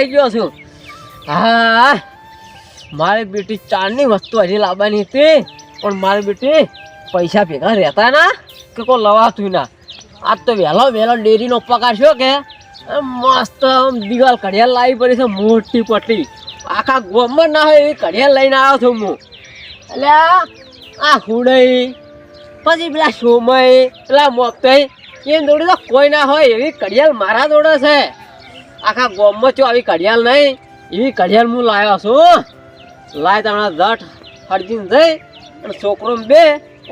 આવી ગયો છું. હા, મારી બેટી ચારની વસ્તુ હજી લાવવાની હતી, પણ મારી બેટી પૈસા ભેગા રહેતા ના, કે કોઈ લવાતું ના. આજ તો વહેલો વહેલો ડેરીનો પકારશો કે? મસ્ત આમ દિવાલ કડિયાલ લાવી પડી છે મોટી પટ્ટી આખા ગોમમાં ના હોય એવી કડિયાલ લઈને આવ્યો છું હું. એટલે આ હુડઈ, પછી પેલા સોમય પેલા મોકતઈ એ દોડી તો કોઈ ના હોય એવી કડિયાલ મારા દોડે છે. આખા ગોમમાં ચો આવી ઘડિયાળ નહીં એવી ઘડિયાળ હું લાવ્યો છું. લાય તમને દઠ હરજીને જઈ અને છોકરો બે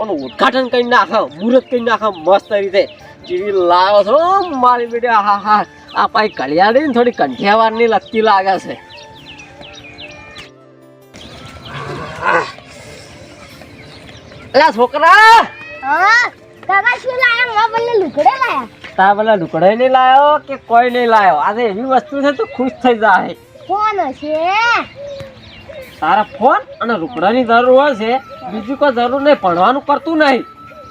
ઓનું ઉદઘાટન કરી નાખો મુહૂર્ત કરી નાખો મસ્ત રીતે. જેવી લાવ્યો છો મારી બેટી હા હા આ પાઈ ઘડિયાળ ને થોડી કંઠિયાવારની લગતી લાગે છે. એલા છોકરા! હા કાકા શું લાયા? મારા લુકડે લાયા? તા પેલા લુકડે નહીં લાયો કે કોઈ નહીં લાયો? આજે એવી વસ્તુ છે તો ખુશ થઈ જાય. ફોન હશે? તારા ફોન અને રૂકડાની જરૂર હોય છે બીજું કોઈ જરૂર નહીં ભણવાનું કરતું નહીં.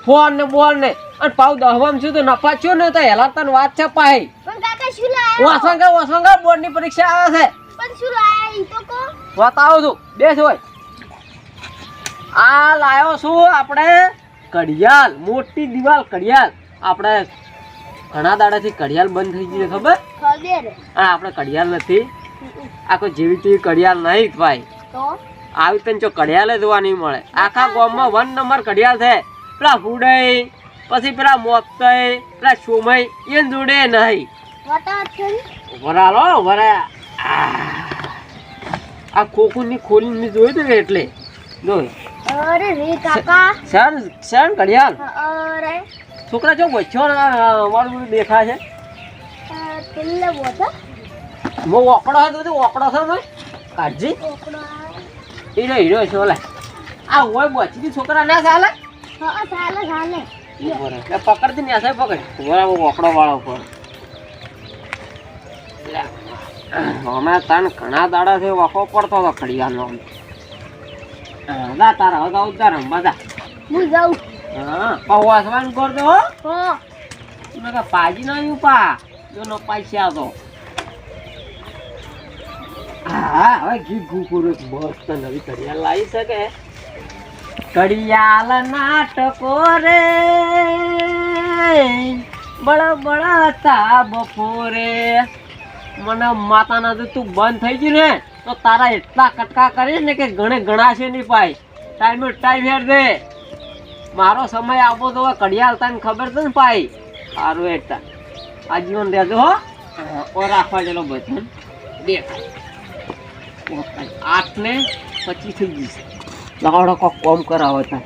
ફોન ને બોલ ને. અને પાવ દહવામ છું તો નપાચ્યો ને તો હેલા તને વાત છે પાહી. ઓસંગા ઓસંગા બોર્ડ બોર્ડની પરીક્ષા આવે છે. પણ શું લાયા? ઈ તો કો બતાવું છું. બેસ હોય. આ લાયો છું આપણે કડિયાલ મોટી દિવાલ કડિયાલ આપણે ઘણા દાડાથી કડિયાલ બંધ થઈ ગઈ ખબર? આ આપણે કડિયાલ નથી. આ કોઈ જેવી તેવી કડિયાલ નહીં ભાઈ. આવી તને જો કડિયાલ જ જોવા નહીં મળે. આખા ગામમાં વન નંબર કડિયાલ છે. પેલા હુડઈ પછી પેલા મોતઈ પેલા સોમય એ જોડે નહીં. વરાલો વરા આ ખોખુની ખોલીને મેં જોયું હતું એટલે. જોઈ. અરે રે કાકા. સર સર કડિયાલ? અરે. છોકરા જો વચ્ચો અમારું મારું બધું દેખાય છે? પેલે બોતા મો ઓકડો હતો તો ઓકડો છો કાઢજી ઓકડો હીરો હીરો છો લે. આ હોય બચી છોકરા ના ચાલે? હા ચાલે ચાલે. એટલે પકડતી ને આસાય પકડ બરાબર ઓકડો વાળો પર. અમે તને ઘણા દાડા છે વાકો પડતો હતો ઘડિયાળનો. લા તારા હવે તો ઉતાર બધા હું જાઉં. આસમાન કરતો હો. મેં પાજી ના પા. જો નો પૈસા તો હા હવે ઘી ગુ કરું મસ્ત નવી કડિયા લાવી શકે કડિયાલ નાટકો રે. બળ બળતા બપોરે. મને માતાના જો તું બંધ થઈ ગયું ને તો તારા એટલા કટકા કરીશ ને કે ગણે ગણાશે નહીં પાય. ટાઈમે ટાઈમ હેર દે. મારો સમય આવવો તો ઘડિયાળ તને ખબર છે ને ભાઈ? સારું આ આજીવન રહેજો હો. ઓ રાખવા જેલો બધું. દેખાય. આઠ ને પચીસ થઈ જશે લાવડો કોક કોમ કરાવો તા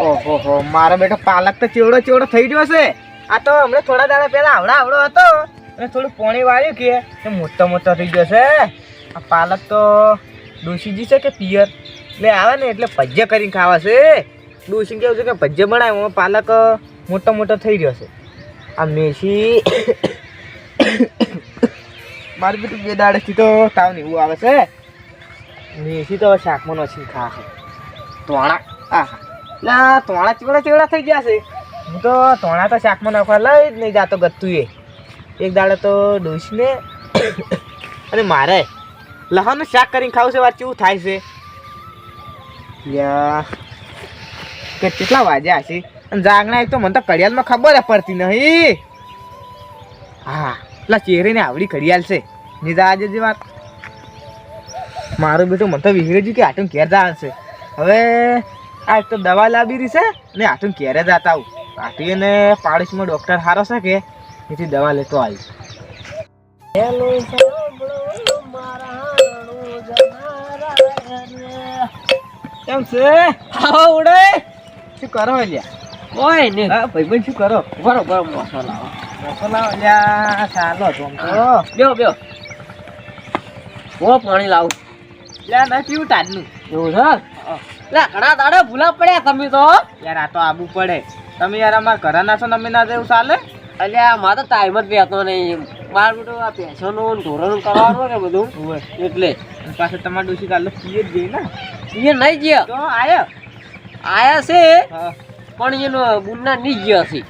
ઓહો હો, મારો બેટો પાલક તો ચેવડો ચેવડો થઈ ગયો છે. આ તો હમણાં થોડા દાડા પહેલા આવડા આવડો હતો. અને થોડું પોણી વાળ્યું કે મોટો મોટો થઈ ગયો છે. આ પાલક તો ડોશીજી છે કે પિયર? એટલે આવે ને એટલે ભજ્ય કરીને ખાવા છે. ડોશી કેવું છે કે ભજ્ય બનાવે એમાં પાલક મોટો મોટો થઈ રહ્યો છે. આ મેસી મારું બેટું બે દાડેથી તો તાવ એવું આવે છે. મેસી તો શાકમાં નથી ખાશે તોણા આહા. ના તોણા ચીવડા ચીવડા થઈ ગયા છે. હું તો તોણા તો શાકમાં નાખવા લઈ જ નહીં જાતો ગતું એ એક દાડે તો ડોસીને અને મારે લહાનું શાક કરીને ખાવું છે, વાત કેવું થાય છે? કે કેટલા વાગ્યા હશે અને જાગણા એક તો મને તો ઘડિયાળમાં ખબર જ પડતી નહીં. હા પેલા ચહેરીને આવડી ઘડિયાળ છે. નીજા આજે જે વાત. મારું બેટું મને તો વિહરેજી કે આટું ઘેર જવાનું છે. હવે આ એક તો દવા લાવી રહી છે ને આટું ઘેરે જતા આવું. આટી અને પાડોશમાં ડૉક્ટર સારો છે કે, એથી દવા લેતો આવી કેમ છે? આવો ઉડે. શું કરો લ્યા કોઈ ને હા ભાઈબંધ શું કરો? બરોબર મોસો લાવો. લ્યા ચાલો તો આમ તો બેહો બેહો. હું પાણી લાવું. લ્યા ના પીવું તાજનું એવું છે? લા ઘણા દાડે ભૂલા પડ્યા તમે તો. યાર આ તો આબુ પડે. તમે યાર અમારા ઘરે ના છો તમે ના જેવું ચાલે? અલ્યા મારે ટાઈમ જ બેસતો નહીં. માર બેટું આ પેશનનું ધોરણ કરવાનું ને બધું. એટલે. પાછું તમારે ડોસી કાલે પીએ જ જઈએ ને? એ નહીં ગયા. તો આયો? આયા છે પણ એનો બુના નહીં ગયા છે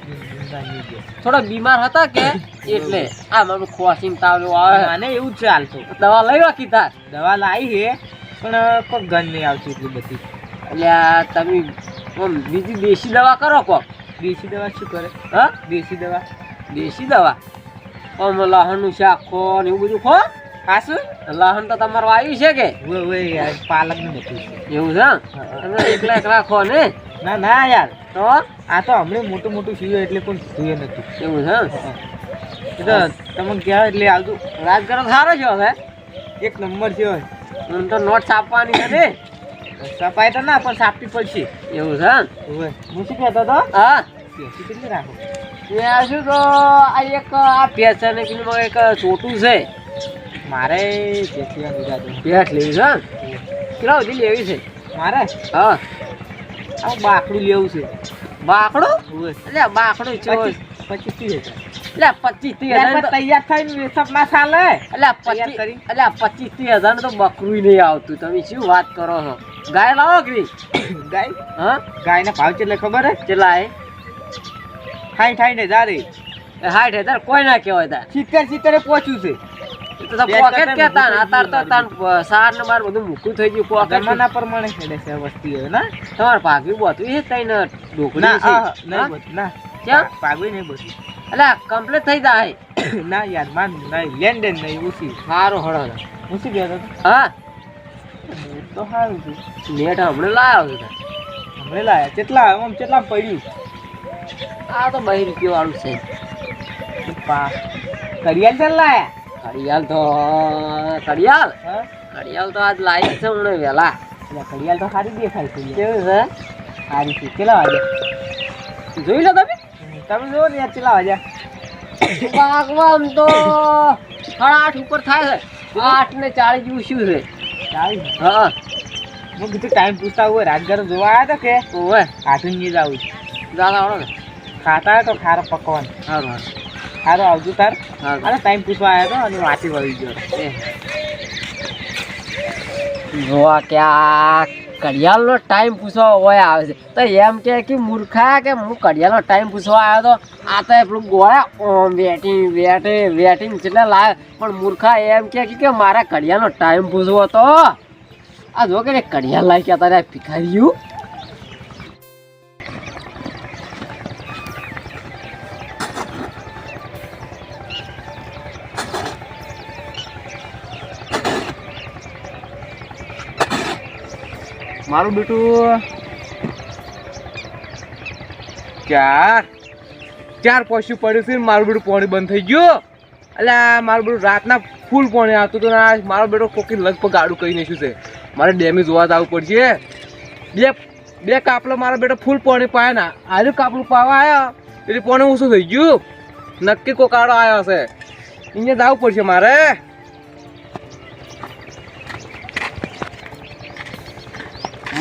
થોડા બીમાર હતા કે? એટલે આ મારું ખોસિંગ તાવ આવે. મને એવું જ છે હાલ દવા લઈ રાખી તાર. દવા લાવી છે પણ કોઈ ગન નહીં આવતી એટલી બધી. એટલે આ તમે બીજી દેશી દવા કરો કો દેશી દવા શું કરે? હા? દેશી દવા? દેશી દવા. આમ લહણનું શાક ખો ને એવું બધું ખો. શું લહણ તો તમારું આવ્યું છે કે? ઓય ઓય યાર પાલકનું બધું એવું છે તમે એકલા એકલા ખો ને? ના ના યાર. તો? આ તો હમણાં મોટું મોટું સીવ્યું એટલે પણ જોઈએ નથી. એવું છે તો તમે ગયા એટલે આવતું રાજગરો સારો છે હવે. એક નંબર છે. હું તો નોટ છાપવાની છે ને. સફાઈ તો ના પણ સાપી પડશે. એવું છે હું શું કહેતો હતો? હા. કેટલી રાખો. શું તો આ એક આ પેલું એક ચોટું છે. મારે ભેંસ લેવી છે કેટલા સુધી લેવી છે? મારે? હા. આ બાકડું લેવું છે. બાકડું? એટલે બાકડો છે. પચીસ હજાર એટલે પચીસ ત્રીસ હજાર તૈયાર થઈને વેચપ ચાલે એટલે પચીસ? એટલે પચીસ ત્રીસ હજાર તો બકરું નહીં આવતું. તમે શું વાત કરો છો? ગાય લાવો કે ગાય? હા? ગાયના ભાવ કેટલે ખબર હે? કેટલા એ ખાઈ ખાઈને જારે. હાઠ હજાર કોઈ ના કહેવાય તાર. સિત્તેર સિત્તેર પહોંચ્યું છે. તો પોકેટ કરતા કેતા અતાર તો તાન સાર ને બાર બધું મૂકું થઈ ગયું પોકેટ. જમાના પ્રમાણે હેડે છે વસ્તી હવે ના? તમારે ભાગ્યું બોતું એ તઈને ના ઢોકળી છે. નહીં ના. કેમ? બધું. એટલે કમ્પ્લીટ થઈ જાય. ના યાર માન નહીં લેનદેન નહીં ઓછી સારો હળો હું શું હા? તો સારું છે. નેટ હમણાં લાવ્યો છે હમણાં લાવ્યા કેટલા આમ કેટલા પડ્યું? આ તો બહી રૂપિયા વાળું છે. કડિયાલ ચાલ લાયા? ઘડિયાળ તો કડિયાલ ઘડિયાળ તો આજ લાવી છે હમણાં વહેલા. કડિયાલ તો સારી દેખાય છે કેવું છે? સારી છે. કેટલા વાગે? જોઈ લો તમે. તમે જોવો ને યાર કેટલા વાગ્યા? આમ તો સાડા આઠ ઉપર થાય છે. આઠ ને ચાલીસ જેવું શું છે. ચાલીસ હા. હું કીધું ટાઈમ પૂછતા હોય. રાજગર જોવા આવ્યા હતા કે? ઓવે. કાઢું નહીં જાવું દાદા આવડો ને. ખાતા હોય તો ખારો પકવાન. સારું ખારો આવજો તાર. સારું અરે ટાઈમ પૂછવા આવ્યો હતો અને વાંચી વળી ગયો. જોવા કે આ ઘડિયાળનો ટાઈમ પૂછવા હોય આવે છે. તો એમ કે કે મૂર્ખા કે હું ઘડિયાળનો ટાઈમ પૂછવા આવ્યો તો આ તો પેલું ગોળા ઓમ વેટિંગ વેટિંગ વેટિંગ એટલે લાવે. પણ મૂર્ખા એમ કે કે મારા ઘડિયાળનો ટાઈમ પૂછવો હતો આ જો કે ઘડિયાળ લાવી કે તારે ભિખાર્યું મારું બેટું, ચાર. ચાર પશુ પડ્યું છે મારું બેટું પાણી બંધ થઈ ગયું. એટલે મારું બેટું રાતના ફૂલ પાણી આવતું હતું ને મારો બેટો કોકી લગભગ આડું કરી નાખ્યું છે. મારે ડેમેજ જોવા આવવું પડશે. બે બે કાપલો મારો બેટો ફૂલ પાણી પાયા ના. આજે કાપલું પાવા આવ્યા એટલે પાણી ઓછું થઈ ગયું. નક્કી કોકાડો આવ્યો હશે. અહીંયા જવું પડશે મારે.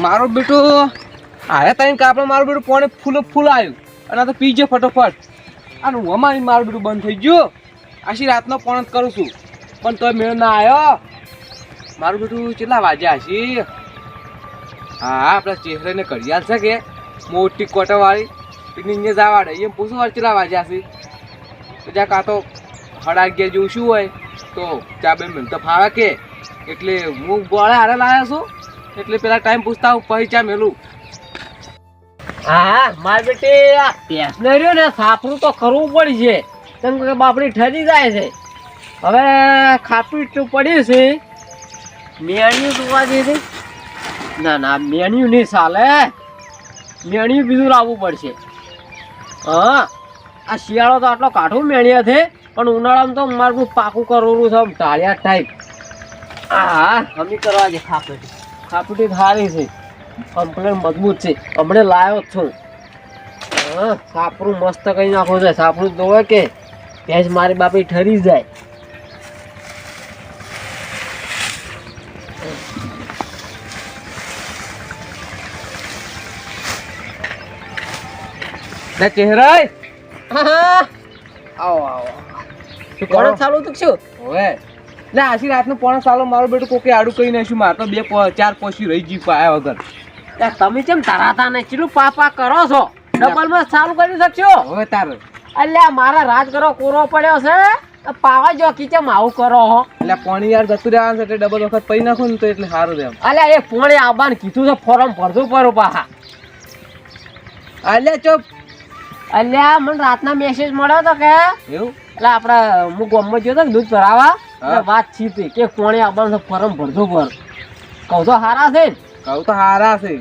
મારો બેટો આયા તાઈને આપણે મારું બેટું પોણે ફૂલ ફૂલ આવ્યું. અને તો પીજે ફટોફટ. અને હું અમારી મારું બેટું બંધ થઈ ગયું. આશી રાતનો પણ કરું છું. પણ તોય મેળ ના આવ્યો મારું બેટું કેટલા વાગ્યા હશી હા, આપણા ચહેરાને ઘડિયાળ છે કે? મોટી કોટાવાળી. એની અહીંયા જવાડે. એમ પૂછું વાર કેટલા વાગ્યા હશે તો જ્યાં કાં તો સાડા અગિયાર જેવું શું હોય. તો ચા બે મિનિટ તો ફાવે કે. એટલે હું ગોળે હારે લાવ્યા છું. એટલે પેલા ટાઈમ પૂછતા હું પછી મેલું. હા, માર બેટી, આ ને સાફરું તો કરવું પડશે. કેમ કે બાપડી ઠરી જાય છે. હવે ખાપી પડી છે. મેણિયું જોવા દીધી ના ના, મેણિયું નહીં ચાલે. મેણિયું બીજું લાવવું પડશે. હા, આ શિયાળો તો આટલો કાઠું મેણિયા છે, પણ ઉનાળામાં તો મારું પાકું કરવું છે ઢાળિયા ટાઈપ હા હમી કરવા છે ખાપીટી ખાપીટી સારી છે. કમ્પ્લેન મજબૂત છે. હમણાં લાવ્યો જ છું. હા સાપરું મસ્ત કઈ નાખો છે. સાપરું જોવે કે ભેંસ મારી બાપી ઠરી જાય. ના ચહેરા આહા. આવો આવો. શું કોણ ચાલુ તું છું હવે ના આશી રાતનું પોણા સાલો મારું બેટો કોકે આડું કહી નાખ્યું મારે તો બે પ- ચાર પછી રહી ગઈ પાયા વગર. તમે કેમ ધરાતા નહીં ચીલું પાપા કરો છો? ડબલમાં સારું ચાલુ કરી શકશો? હવે તારે. અલ્યા મારા રાજ કરો કોરો પડ્યો છે પાવા જો કેમ આવું કરો હો? એટલે પોણી યાર જતું રહેવાનું છે એટલે ડબલ વખત પડી નાખું ને તો એટલે સારું એમ. અલ્યા એ પોણે આવવાનું કીધું છે ફોરમ ભરતું પડું પાહા એટલે ચોપ. અલ્યા મને રાતના મેસેજ મળ્યો તો કે એવું? એટલે આપણે હું ગામમાં ગયો હતો ને દૂધ ભરાવા? એટલે. વાત છીતી કે કોણે આપણને છે ભરજો ભર. કહું તો હારા છે કહું તો હારા છે.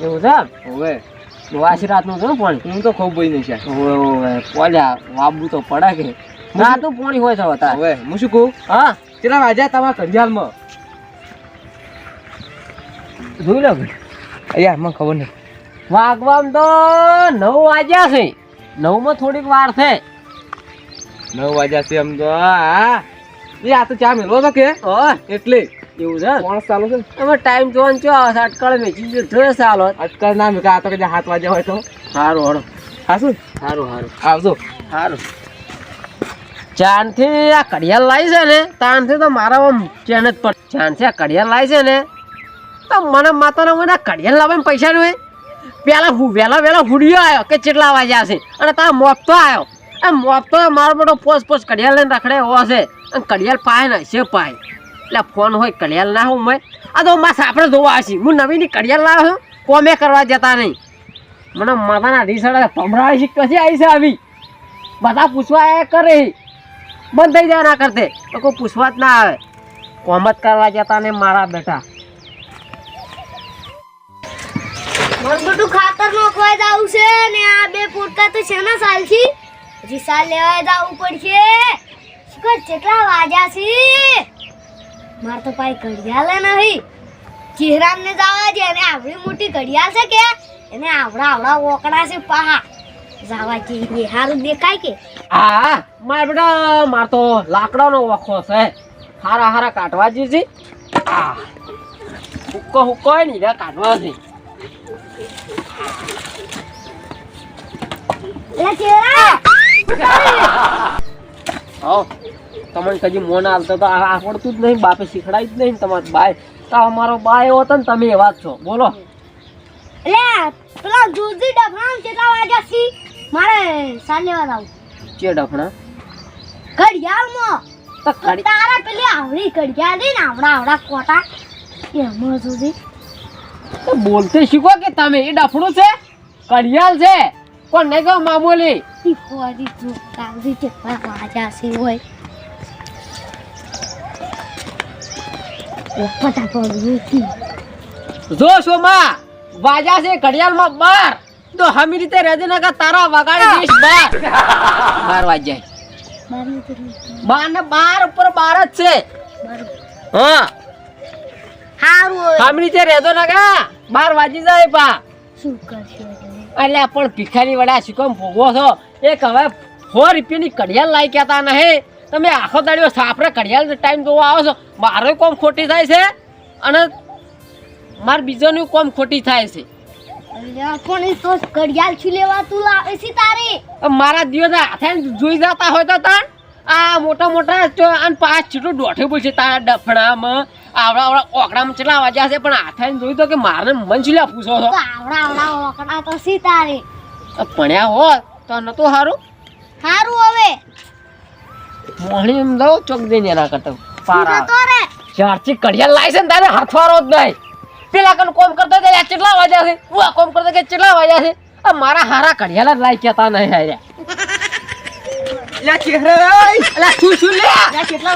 એવું છે હવે. વાસી રાતનું છે ને પાણી? હું તો ખૂબ ભાઈ નહીં છે ઓવે પોલ્યા વાબુ તો પડે કે. રાતનું પાણી હોય છે હતા હવે હું શું કહું? હા. કેટલા વાગ્યા તમારા કંજાલમાં જોઈ લો અહીંયા મને ખબર નહીં વાગવામ તો નવ વાગ્યા છે. નવમાં થોડીક વાર છે. નવ વાગ્યા છે એમ તો હા. એ આ તો ચા મેળવો તો કે. એટલે. એવું છે? માણસ ચાલુ છે તમે ટાઈમ જોવાનું ચો આવે છે મેચી ચાલો આજકાલ ના મેં આ તો હાથ વાગ્યા હોય તો. સારું હળો હા શું સારું સારું આવજો. સારું ચાંદથી આ કડિયાલ લાવી છે ને તાનથી તો મારા આમ ચેન જ પડ આ કડિયાલ લાવી છે ને તો મને માતાના મને કડિયાલ લાવવા પૈસા નહીં. પેલા હું વહેલા વહેલા હુડિયો આવ્યો કે ચેટલા વાગ્યા છે? અને તારા મોપતો આવ્યો. એ મોપતો મારો મોટો પોસ પોસ કડિયાલ લઈને રખડે હોવા છે અને કડિયાલ પાય ને છે પાય? એટલે ફોન હોય કડિયાલ ના હું મેં. આ તો માસ આપણે જોવા આવશે હું નવીની કડિયાલ લાવ્યો છું, કોમે કરવા જતા નહીં. મને માતાના રીસડા ભમરાળી છે, કશી આવી છે આવી? બધા પૂછવા એ કરે બંધ થઈ જાય ના કરતે. તો કોઈ પૂછવા જ ના આવે. કોમત કરવા જતા ને મારા બેટા. બધું ખાતર કોઈ દાવ છે ને આ બે પોટકા તો છે ને સાલ સાલ લેવા જવું પડશે. શીખર કેટલા વાગ્યા છે. માર તો પાઈ ઘડિયાળ નહીં. ચહેરામ ને જવા દે અને આવડી મોટી ઘડિયાળ છે કે? એને આવડા આવડા ઓકડા છે પાહા. જવા જઈએ હારું દેખાય કે? હા માર બેટા માર તો લાકડાનો વખો છે. હારા હારા કાઢવા જીજી. આ હુક્કો હુક્કો ને એને કાઢવા છે એટલે ચહેરા. હો. તમને કદી મોન આવતો તો આ આવડતું જ નહીં બાપે શીખડાયું જ નહીં તમારે બાય. તો અમારો બાય એવો હતો ને તમે એવા જ છો. બોલો. એટલે પેલા જુદી ડફણા કેટલા વાગ્યા સી મારે સાલ વાર જવું ચે ડફણા? ઘડિયાળમાં. તો તારા પેલી આવડી ઘડિયાળ દે ને આવડા આવડા કોટા એમાં તો બોલતે શીખો કે તમે એ ડફણું છે? ઘડિયાળ છે? નહીં કહો મામૂલી ફોરી જોકાવી કેટલા વાજા છે હોય પટા પડી જો સોમા વાજા છે ઘડિયાળમાં બાર. તો હમી રીતે રહેજે ના કે તારા વગાડી દઈશ બાર. બાર વાગ્યા. બાર ને બાર ઉપર બાર જ છે. હા. હારું હમી રીતે રહેજો ને કા બાર વાજી જાય પા. શું કરશો? એટલે પણ ભિખારી વડા શું કેમ ભોગવો છો? એક હવે સો રૂપિયાની કડિયાળ લાવી કહેતા નહીં. તમે આખો દાડીઓ સાપરે કડિયાળ ટાઈમ જોવા આવો છો. મારો કોમ ખોટી થાય છે? અને માર બીજાનું કોમ ખોટી થાય છે. મારા દિવસ હાથે જોઈ જતા હોય તો તાણ. આ મોટા મોટા અને પાંચ છીટું દોઢે પડશે તારા ડફડામાં આવડા આવડા ઓકડામાં ચલા વાગ્યા છે પણ હાથે જોયું તો કે મારે મન શું લ્યા પૂછો છો. તો આવડા આવડા ઓકડા તો છે તારે? ભણ્યા હોત તો નતો સારું હારું હવે. મોહણી એમ દઉં ચોક દઈને એના કરતા પારા. ચારથી કડિયા લાય છે ને તારે હાથવારો જ નહીં. પેલા કન કોમ કરતો કે કેટલા વાગ્યા છે? કોમ કરતો કે કેટલા વાજ્યા છે? મારા હારા કડિયાલા લાઈ કેતા નહીં હાર્યા. એટલે ચહેરે એટલે શું શું લે? કેટલા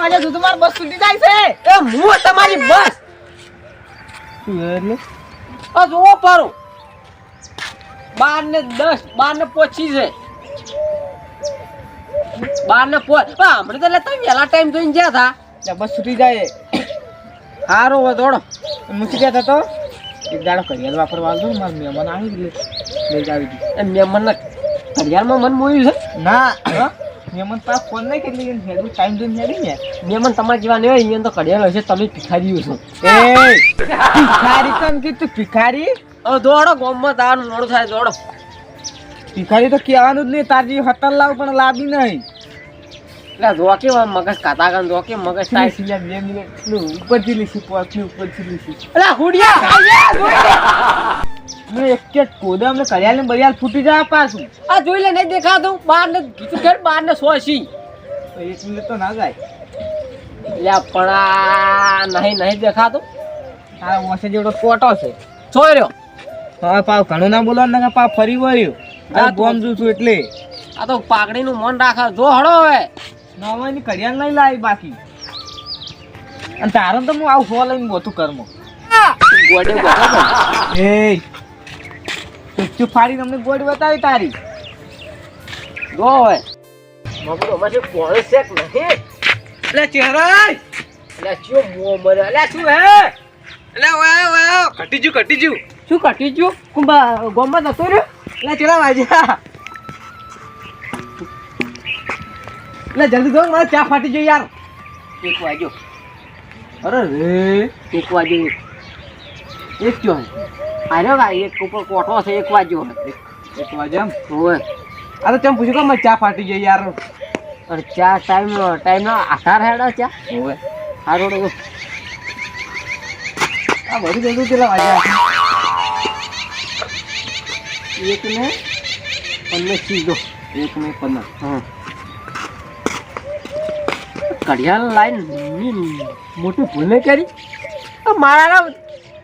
બસ છૂટી જાય છે? એ હું તમારી બસ? એટલે આ જોવો પારું. ને દસ બાર ને પચીસ છે બાર ને પોચ હમણાં તો તમે વહેલા ટાઈમ જોઈને જ્યાં થા એટલે બસ છૂટી જાય હારો હવે દોડો. મૂકી ગયા તો એક દાડો કરિયાલ વાપરવા મારા મહેમાન આવી ગયું લઈ આવી ગયું. મેમનના ઘડિયાળમાં મન મોયું છે? ના. મહેમાન પાસે ફોન નહીં કેટલી હેડું ટાઈમ જોઈને હેડી ને. મેમન તમારા જેવા નહીં હોય અહીંયા તો ઘડિયાળ છે તમે ભિખારી છો. એ ભિખારી તને કીધું ભિખારી? દોડો ગોમમાં તારું થાય દોડો. ભિખારી તો કહેવાનું જ નહીં તારી હતલ લાવ પણ લાવી નહીં. એટલે જો કે મગજ કાતા કાન જો કે મગજ થાય. સિલે બે મિનિટ ઉપરથી લીસી પોચની ઉપરથી લીસી એટલે હુડિયા! મેં એક કે કોદમ ને કરિયાલ ને બરિયાલ ફૂટી જાય પાછું. આ જોઈ લે નહીં દેખાતું. બાર ને બાર ને સોસી? તો એક મિનિટ તો ના જાય એટલે પણ આ નહીં નહીં દેખાતું. તારા જેવડો કોટો છે. રહ્યો હા પાવ ઘણું ના બોલો ને પાવ ફરી વળ્યું. આ ગોમ જોઉં છું એટલે. આ તો પાઘડીનું મન રાખે. જો હળો હવે. નવાની કરિયાલ નહીં લાવી બાકી. અને તારો તો હું આવું ફો લઈને બોતું કરમો. ગોડે ગોડે. એ ફાડીને અમને ગોળ બતાવી તારી. જો હવે. મમ્મી અમારે કોણ છે કે નહીં. એટલે ચહેરા એટલે શું મો મરે એટલે શું હે? એટલે વાયો વાયો કટી જુ કટી જુ શું કટી ગયું કુંભા ગોમાં જતો રહ્યો? એટલે ચેલા વાજ્યા એટલે જલ્દી જો મારે ચા ફાટી જો યાર. એક વાગ્યો. અરે રે. એક વાગ્યો. એક જો. આર્યો ભાઈ એક ઉપર કોઠો છે એક વાગ્યો. એક વાગ્યા એમ? હોય આ તો તેમ પૂછ્યું કે મારે ચા ફાટી જાય યાર. અરે ચા ટાઈમ ટાઈમ નો આધાર હેડા ચા. હોવે. હારો આ બધું જલ્દી ચેલા વાજ્યા એક ને પંદર સીધો એક ને પંદર. હા. ઘડિયાળ લાઈન મોટી ભૂલે કરી? મારા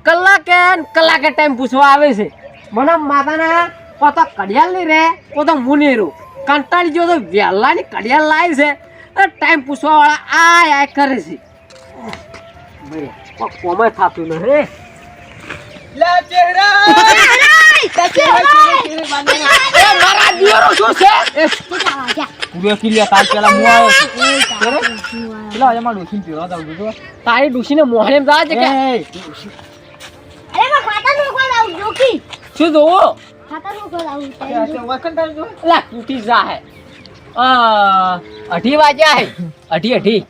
કલાકે કલાકે ટાઈમ પૂછવા આવે છે મને માતાના પોતા કડિયાલ નહીં રહે પોતા મુનેરું કંટાળી જો તો વહેલાની કડિયાલ લાવી છે અને ટાઈમ પૂછવા વાળા આ આ કરે છે કોમે થતું ન રે છું તારી ડુસીને મોહને જા છે કે એ અરે માં ખાતા નો કોણ આવું જોકી શું જોવો? લા તૂટી અઢી વાગ્યા હે. અઢી અઢી.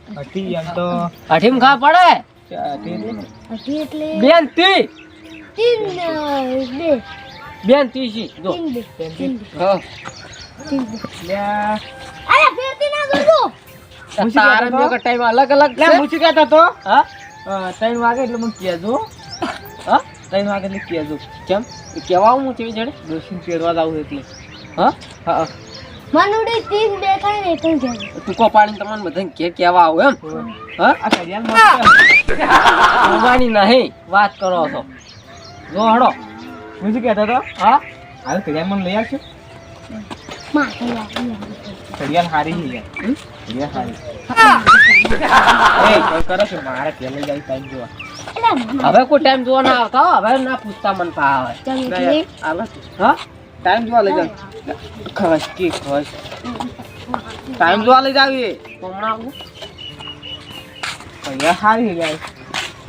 એમ તો. અઢી માં ખા પડે હજી એટલે બેન તી. તીન બેન તી છી જો. તીન બે હા. તીન બે. લ્યા અરે ફેરતી ના જોજો. તારા બે ટાઈમ અલગ અલગ છે. શું કહેતો હા? ત્રણ વાગે એટલે મને કહેજો હા? ત્રણ વાગે એટલે કહેજો કેમ? એ કહેવા હું તેવી જડે? ડોસીને પહેરવા જાવું એટલે. હા? હા મનુડી તીન બે થાય ને તું જાય ટૂંકો પાડીને તમને બધાને કે કહેવા આવું એમ. હા. આ ઘડિયાળ મસ્ત જોવાની નહીં. વાત કરો છો. જો હડો. હું શું કહેતો હતો? હા? હાલ ઘડિયાળ મને લઈ આવશે ઘડિયાળ હારી છે યાર? ઘડિયાળ હારી. એ કરો કે મારે પેલે જાય ટાઈમ જોવા. अबे को टाइम जो ना आता अबे ना पूछता मन पा है चल ठीक हाँ टाइम जो ले जा खस की खस टाइम जो ले जा ये हो ये हार ही गए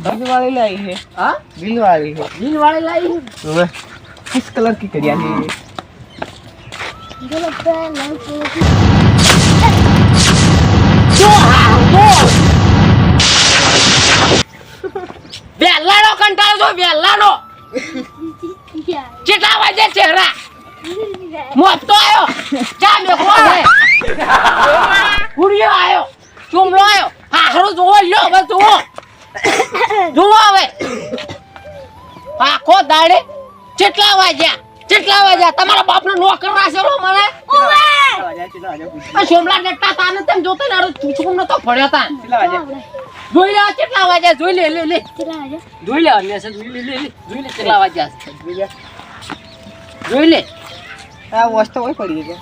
बिल वाली लाई है हाँ बिल वाली है बिल वाली लाई है किस कलर की करिया है ये जो लगता जो વેલાનો કંટાળો છો વેલાનો. કેટલા વાગે ચહેરા? મોતો આવ્યો ચા મેખો આવે ઉડિયો આવ્યો ચુમલો આવ્યો આખરો જોવો લ્યો હવે જુઓ. જુઓ હવે. આખો દાડે કેટલા વાગ્યા? કેટલા વાગ્યા? તમારા બાપનો નોકર રાખ્યો રો મને. આ સોમલા ડટ્ટા તાને તેમ જોતો ને અરે ચૂચકુમ નતો ફળ્યો તા. કેટલા વાગ્યા? જોઈ લે કેટલા વાગ્યા? જોઈ લે લે લે. કેટલા વાગ્યા? જોઈ લે અને સર જોઈ લે લે જોઈ લે કેટલા વાગ્યા જોઈ લે. લે. આ વોચ હોય પડી ગઈ.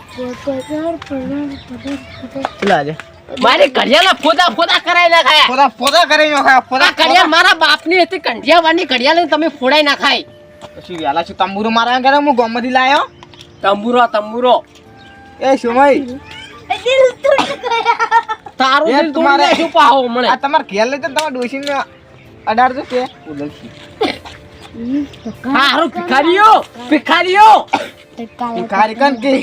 કેટલા વાગ્યા? મારે ઘડિયાળના ફોદા ફોદા કરાઈ નાખાય. ફોદા ફોદા કરાઈ નાખાયા ફોદા ઘડિયાળ મારા બાપની હતી કંઢિયાવાની ઘડિયાળ તમે ફોડાઈ નાખાય પછી વેલા છું તંબુરો મારા ઘરે હું ગોમથી લાયો? તંબુરો તંબુરો. એ સુમઈ દિલ તૂટ ગયા. તારું દિલ તમારે- પાહો મને. આ તમાર ઘેર લઈ તો તમારે ડોસીને અડાડજો કે. ઉલટથી હારું ભિખારીઓ ભિખારીઓ. ભિખારી કન કે?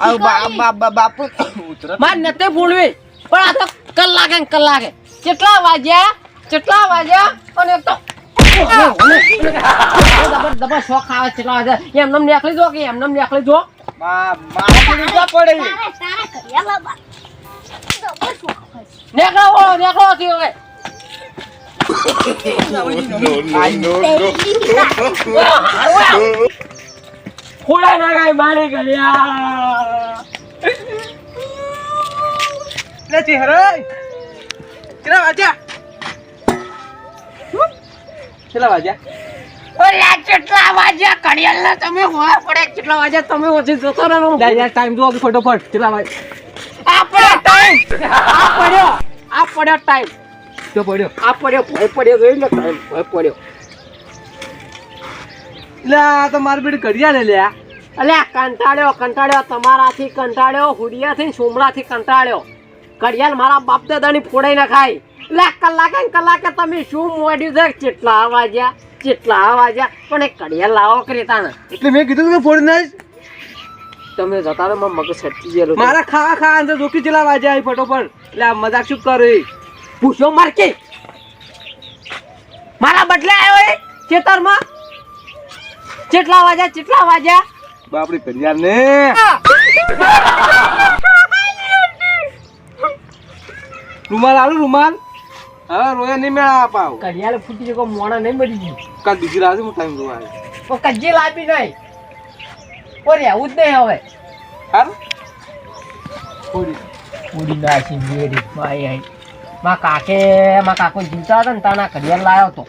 આ બાપ બાપ બાપ ઉતર માર નતે બોલવી પણ આ તો કલાકે કલાકે. કેટલા વાગ્યા કેટલા વાગ્યા અને તો દબર શોખ આવે કેટલા વાગ્યા. એમ નમ નીકળી જો કે એમ નમ નીકળી જો મા મારા પડી નીચા પડે નીકળો બોલો નીકળો થી હવે. ખોડા ના ગાય મારી કેટલા વાગ્યા કેટલા વાગ્યા ઓલા કેટલા વાગ્યા ઘડિયાળ ના તમે હોવા પડે કેટલા વાગ્યા તમે ઓછી જતો રહો ટાઈમ જો ફટોફટ. કેટલા વાગે આપણો ટાઈમ પડ્યો ટાઈમ તો પડ્યો. આ પડ્યો ભય પડ્યો જોઈ લો ટાઈમ ભય પડ્યો. એટલે આ તો મારી બેટી ઘડિયાળ લે લ્યા અલ્યા કંટાળ્યો કંટાળ્યો તમારાથી કંટાળ્યો હુડિયાથી સુમડાથી કંટાળ્યો. ઘડિયાળ મારા બાપ દાદાની ફોડાઈ નખાય ખાય લે કલાકે ને કલાકે તમે શું મોડ્યું છે? કેટલા વાગ્યા કેટલા વાગ્યા પણ એ કડિયાલ લાવો કરી ને એટલે મેં કીધું કે ફોડી નાખ. તમે જતા રહો મગજ સટકી ગયેલો મારા ખાવા ખાવા અંદર રોકી ચલા વાજે આવી ફટોફટ. એટલે આ મજાક શું કરે? પૂછો માર કે. મારા બદલે આવ્યો એ ખેતરમાં? કેટલા વાગ્યા કેટલા વાગ્યા બાપડી ઘડિયાળ ને. રૂમાલ આલું રૂમાલ. હવે રોયા નહીં મેળા પાવ. ઘડિયાળ ફૂટી જકો મોણા નહીં મળી ગયું કાલ બીજી રાત હું ટાઈમ જોવા તો કજ્જી લાવી નહીં. ઓ રહેવું જ નહીં હવે. હાર? ઉડી નાખી મેરી માં કાકે માં કાકો જીવતા હતા ને તાના ઘડિયાળ લાવ્યો તો.